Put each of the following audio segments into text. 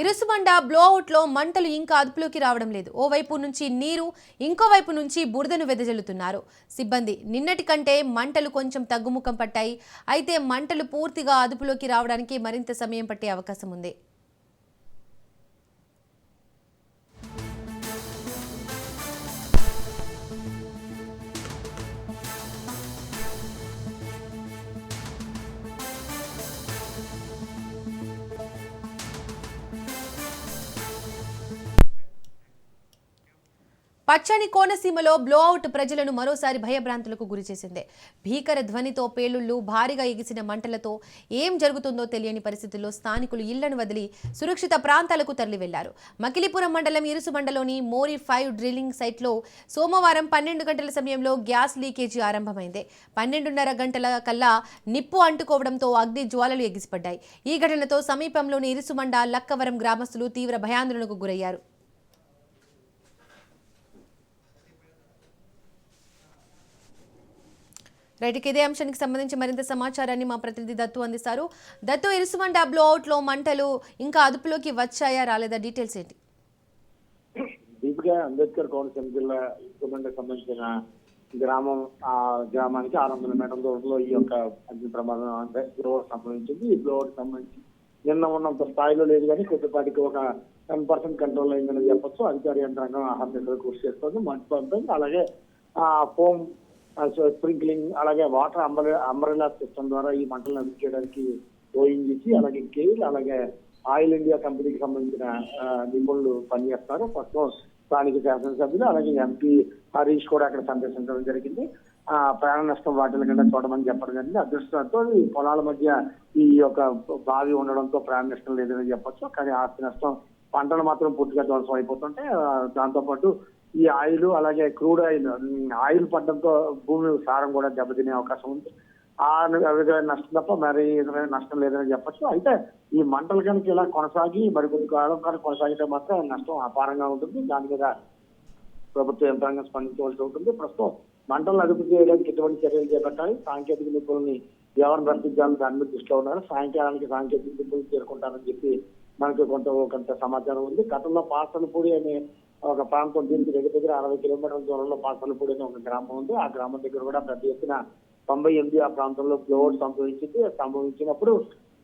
ఇరుసుబండ బ్లోఅవుట్లో మంటలు ఇంకా అదుపులోకి రావడం లేదు. ఓవైపు నుంచి నీరు ఇంకోవైపు నుంచి బురదను వెదజల్లుతున్నారు. సిబ్బంది నిన్నటి కంటే మంటలు కొంచెం తగ్గుముఖం పట్టాయి. అయితే మంటలు పూర్తిగా అదుపులోకి రావడానికి మరింత సమయం పట్టే అవకాశం ఉంది. పచ్చని కోనసీమలో బ్లోఅవుట్ ప్రజలను మరోసారి భయభ్రాంతులకు గురిచేసింది. భీకర ధ్వనితో పేలుళ్ళు భారీగా ఎగిసిన మంటలతో ఏం జరుగుతుందో తెలియని పరిస్థితుల్లో స్థానికులు ఇళ్ళను వదిలి సురక్షిత ప్రాంతాలకు తరలి వెళ్ళారు మకిలిపురం మండలం ఇరుసుబండలోని మోరి ఫైవ్ డ్రిల్లింగ్ సైట్లో సోమవారం పన్నెండు గంటల సమయంలో గ్యాస్ లీకేజీ ఆరంభమైంది. పన్నెండున్నర గంటల కల్లా నిప్పు అంటుకోవడంతో అగ్ని జ్వాలలు ఎగిసిపడ్డాయి. ఈ ఘటనతో సమీపంలోని ఇరుసుమండ లక్కవరం గ్రామస్తులు తీవ్ర భయాందోళనకు గురయ్యారు. రైట్ ఇదే అంశానికి సంబంధించి మరింత సమాచారాన్ని మా ప్రతినిధి దత్తు అందిస్తారు. దత్తు ఇరుసుమండ బ్లోఅవుట్లో మంటలు ఇంకా అదుపులోకి వచ్చాయా? రాలేదా? డీటెయిల్స్ ఏంటి? దీపిక అంబేద్కర్ కోనసీమ జిల్లా ఇసుకబండకు సంబంధించిన గ్రామం ఆ గ్రామానికి ఆరు వందల మీటర్ల దూరంలో ఈ యొక్క అగ్ని ప్రమాదం అంటే బ్లోవర్ సంబంధించింది ఈ బ్లోవర్ సంబంధించి నిన్న ఉన్నంత స్థాయిలో లేదు కానీ కొద్దిపాటికి ఒక టెన్ పర్సెంట్ కంట్రోల్ అయిందని చెప్పొచ్చు. అధికార యంత్రాంగం ఆహార కృషి చేస్తుంది. మంచి పంపింది అలాగే ఆ ఫోమ్ స్ప్రింక్లింగ్ అలాగే వాటర్ అంబర్ అంబ్రెలా సిస్టమ్ ద్వారా ఈ మంటలను అదుపు చేయడానికి ఇచ్చి అలాగే కేల్ అలాగే ఆయిల్ ఇండియా కంపెనీకి సంబంధించిన నిపుణులు పనిచేస్తారు. ప్రస్తుతం స్థానిక శాసనసభ్యులు అలాగే ఎంపీ హరీష్ కూడా అక్కడ సందర్శించడం జరిగింది. ఆ ప్రాణ నష్టం వాటిల కింద చూడమని చెప్పడం జరిగింది. అదృష్టంతో ఈ పొలాల మధ్య ఈ యొక్క బావి ఉండడంతో ప్రాణ నష్టం లేదని చెప్పొచ్చు. కానీ ఆస్తి నష్టం పంటలు మాత్రం పూర్తిగా ధ్వంసం అయిపోతుంటే దాంతోపాటు ఈ ఆయిల్ అలాగే క్రూడ్ ఆయిల్ ఆయిల్ పడడంతో భూమి సారం కూడా దెబ్బతినే అవకాశం ఉంది. ఆ విధమైన నష్టం తప్ప మరి విధమైన నష్టం లేదని చెప్పచ్చు. అయితే ఈ మంటలు కనుక ఇలా కొనసాగి మరికొద్ది కాలం కనుక కొనసాగితే మాత్రం నష్టం అపారంగా ఉంటుంది. దాని మీద ప్రభుత్వ యంత్రాంగం స్పందించవలసి ఉంటుంది. ప్రస్తుతం మంటలను అదుపు చేయడానికి ఎటువంటి చర్యలు చేపట్టాలి? సాంకేతిక నిపుణుల్ని ఎవరిని రప్పించాలని దాని మీద దృష్టిలో ఉన్నారు సాయంకాలానికి సాంకేతిక నిపుణులు చేరుకుంటారని చెప్పి మనకి కొంత కొంత సమాచారం ఉంది. గతంలో పాసలపూడి అనే ఒక ప్రాంతం దీనికి దగ్గర దగ్గర అరవై కిలోమీటర్ల దూరంలో పాసలపూడి అనే ఒక గ్రామం ఉంది. ఆ గ్రామం దగ్గర కూడా పెద్ద ఎత్తున తొంభై ఎనిమిది ఆ ప్రాంతంలో బ్లోఅవుట్ సంభవించింది. సంభవించినప్పుడు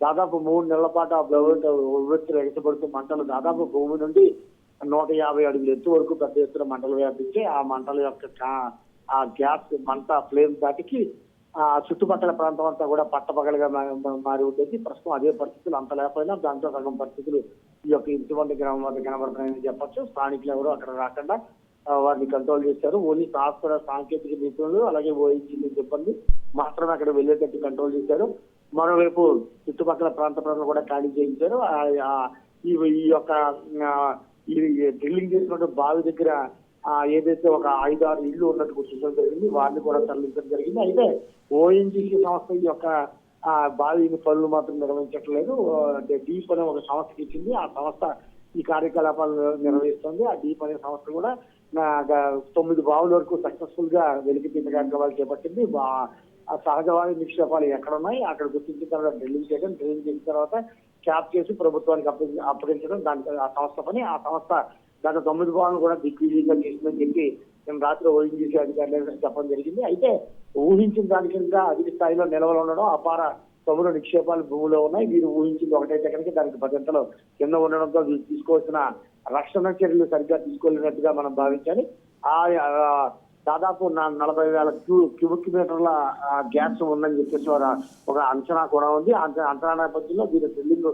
దాదాపు మూడు నెలల పాటు ఆ బ్లోఅవుట్ ఉవ్వెత్తులు ఎగసపడుతూ మంటలు దాదాపు భూమి నుండి నూట యాభై అడుగుల ఎత్తు వరకు పెద్ద ఎత్తున మంటలు వ్యాపించి ఆ మంటల యొక్క ఆ గ్యాస్ మంట ఫ్లేమ్ దాటికి ఆ చుట్టుపక్కల ప్రాంతం అంతా కూడా పట్టపగలుగా మారి ఉండేది. ప్రస్తుతం అదే పరిస్థితులు అంత లేకపోయినా దాంతో సగం పరిస్థితులు ఈ యొక్క ఇటువంటి గ్రామం వద్ద కనబడుతున్నాయని చెప్పొచ్చు. స్థానికులు ఎవరు అక్కడ రాకుండా వారిని కంట్రోల్ చేశారు. ఓన్లీ శాస్త్ర సాంకేతిక నిపుణులు అలాగే ఓఎన్జీ సిబ్బంది మాత్రమే అక్కడ వెళ్ళేటట్టు కంట్రోల్ చేశారు. మరోవైపు చుట్టుపక్కల ప్రాంత ప్రజలు కూడా ఖాళీ చేయించారు. ఈ ఈ యొక్క ఈ డ్రిల్లింగ్ చేసినటువంటి బావి దగ్గర ఏదైతే ఒక ఐదు ఆరు ఇళ్ళు ఉన్నట్టు గుర్తించడం జరిగింది వారిని కూడా తరలించడం జరిగింది. అయితే ఓఎన్జీసీ సంస్థ ఈ యొక్క ఆ, బావి పనులు మాత్రం నిర్వహించట్లేదు. డీప్ అనే ఒక సంస్థకి ఇచ్చింది. ఆ సంస్థ ఈ కార్యకలాపాలు నిర్వహిస్తుంది. ఆ డీప్ అనే సంస్థ కూడా నా తొమ్మిది బావుల వరకు సక్సెస్ఫుల్గా వెలికి తీత కార్యక్రమాలు చేపట్టింది. బా- ఆ సహజవాయు నిక్షేపాలు ఎక్కడ ఉన్నాయి అక్కడ గుర్తించిన తర్వాత డ్రిల్లింగ్ చేయడం డ్రిల్లింగ్ చేసిన తర్వాత క్యాప్ చేసి ప్రభుత్వానికి అప్పగి అప్పగించడం దానికి ఆ సంస్థ పని. ఆ సంస్థ గత తొమ్మిది భావాలను కూడా దిగ్విజయంగా చేసిందని చెప్పి నేను రాత్రి ఓఎన్జీసీ అధికారులు చెప్పడం జరిగింది. అయితే ఊహించిన దానికింత అధిక స్థాయిలో నిల్వలు ఉండడం అపార సముద్ర నిక్షేపాలు భూమిలో ఉన్నాయి. వీరు ఊహించింది ఒకటైతే కనుక దానికి భద్రతలో కింద ఉండడంతో వీరు తీసుకోవాల్సిన రక్షణ చర్యలు సరిగ్గా తీసుకోలేనట్టుగా మనం భావించాలి. ఆ దాదాపు నలభై వేల క్యూ క్యూబిక్ మీటర్ల గ్యాస్ ఉందని చెప్పేసి ఒక అంచనా కూడా ఉంది. అంచనా నేపథ్యంలో వీరు డ్రిల్లింగ్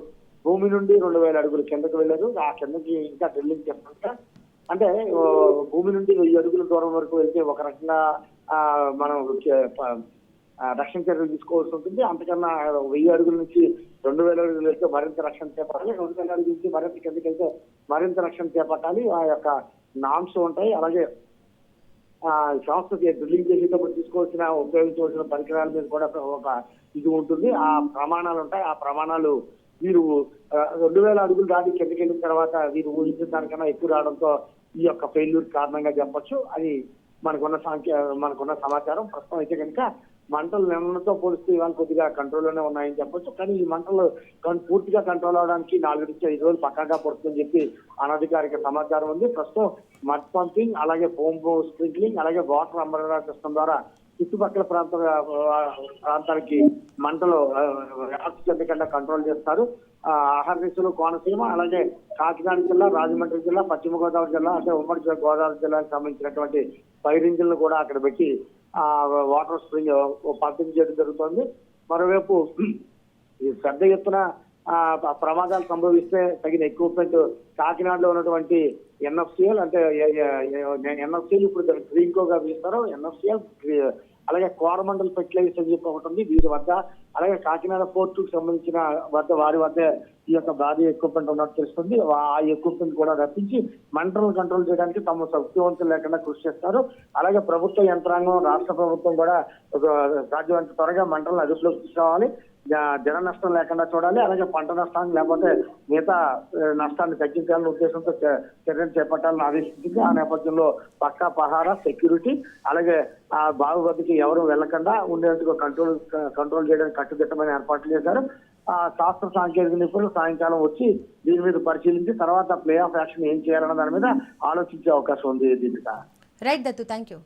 భూమి నుండి రెండు వేల అడుగులు కిందకు వెళ్ళారు. ఆ కిందకి ఇంకా డ్రిల్లింగ్ చేస్తుంటే అంటే భూమి నుండి వెయ్యి అడుగుల దూరం వరకు వెళ్తే ఒక రకంగా మనం రక్షణ చర్యలు తీసుకోవాల్సి ఉంటుంది. అంతకన్నా వెయ్యి అడుగుల నుంచి రెండు వేల అడుగులు వెళ్తే మరింత రక్షణ చేపట్టాలి. రెండు వేల అడుగుల నుంచి మరింత కిందకి వెళ్తే మరింత రక్షణ చేపట్టాలి. ఆ యొక్క నామ్స్ ఉంటాయి. అలాగే ఆ సంస్థకి డ్రిల్లింగ్ చేసేటప్పుడు తీసుకోవాల్సిన ఉపయోగించవలసిన పరికరాల మీద కూడా ఒక ఇది ఉంటుంది. ఆ ప్రమాణాలు ఉంటాయి. ఆ ప్రమాణాలు వీరు రెండు వేల అడుగులు దాటి కిందకి వెళ్ళిన తర్వాత వీరు ఊహించిన దానికన్నా ఎక్కువ రావడంతో ఈ యొక్క ఫెయిల్యూర్ కారణంగా చెప్పొచ్చు. అది మనకున్న సాంఖ్య మనకున్న సమాచారం. ప్రస్తుతం అయితే కనుక మంటలు నిన్నతో పోలిస్తే ఇవాళ కొద్దిగా కంట్రోల్లోనే ఉన్నాయని చెప్పొచ్చు. కానీ ఈ మంటలు కన్- పూర్తిగా కంట్రోల్ అవడానికి నాలుగు నుంచి ఐదు రోజులు పక్కాగా పడుతుందని చెప్పి అనధికారిక సమాచారం ఉంది. ప్రస్తుతం మడ్ పంపింగ్ అలాగే ఫోమ్ స్ప్రింక్లింగ్ అలాగే వాటర్ అంబరేలా సిస్టమ్ ద్వారా చుట్టుపక్కల ప్రాంత ప్రాంతానికి మంటలు ఆ, వ్యాప్తి చెందకుండా కంట్రోల్ చేస్తారు. ఆ, కోనసీమ అలాగే కాకినాడ జిల్లా రాజమండ్రి జిల్లా పశ్చిమ గోదావరి జిల్లా అంటే ఉమ్మడి గోదావరి జిల్లాకు సంబంధించినటువంటి ఫైర్ ఇంజిన్లు కూడా అక్కడ పెట్టి ఆ వాటర్ స్ప్రింగ్ పంపిణీ చేయడం జరుగుతుంది. మరోవైపు ఈ పెద్ద ఎత్తున ప్రమాదాలు సంభవిస్తే తగిన ఎక్విప్మెంట్ కాకినాడలో ఉన్నటువంటి ఎన్ఎఫ్సిఎల్ అంటే ఎన్ఎఫ్సిఎల్ ఇప్పుడు దాన్ని గ్రీన్కోగా పిలుస్తారు ఎన్ఎఫ్సిఎల్ అలాగే కోరమండల్ ఫెర్టిలైజర్స్ అని చెప్పి ఒకటి ఉంది వీరి వద్ద. అలాగే కాకినాడ పోర్టుకు సంబంధించిన వద్ద వారి వద్ద ఈ యొక్క భారీ ఎక్విప్మెంట్ ఉన్నట్టు తెలుస్తుంది. ఆ ఎక్విప్మెంట్ కూడా రప్పించి మంటలను కంట్రోల్ చేయడానికి తమ శక్తివంతులు లేకుండా కృషి చేస్తారు. అలాగే ప్రభుత్వ యంత్రాంగం రాష్ట్ర ప్రభుత్వం కూడా ఒక సాధ్యమైనంత త్వరగా మంటలను అదుపులోకి తీసుకోవాలి జన నష్టం లేకుండా చూడాలి అలాగే పంట నష్టాన్ని లేకపోతే మిగతా నష్టాన్ని తగ్గించాలనే ఉద్దేశంతో చర్యలు చేపట్టాలని ఆదేశించింది. ఆ నేపథ్యంలో పక్కా పహారా సెక్యూరిటీ అలాగే ఆ బావి వద్దకి ఎవరు వెళ్ళకుండా ఉండేందుకు కంట్రోల్ కంట్రోల్ చేయడానికి కట్టుదిట్టమైన ఏర్పాట్లు చేశారు. ఆ శాస్త్ర సాంకేతిక నిపుణులు సాయంకాలం వచ్చి దీని మీద పరిశీలించి తర్వాత ప్లే ఆఫ్ యాక్షన్ ఏం చేయాలన్న దాని మీద ఆలోచించే అవకాశం ఉంది Deepika. Right Dattu thank you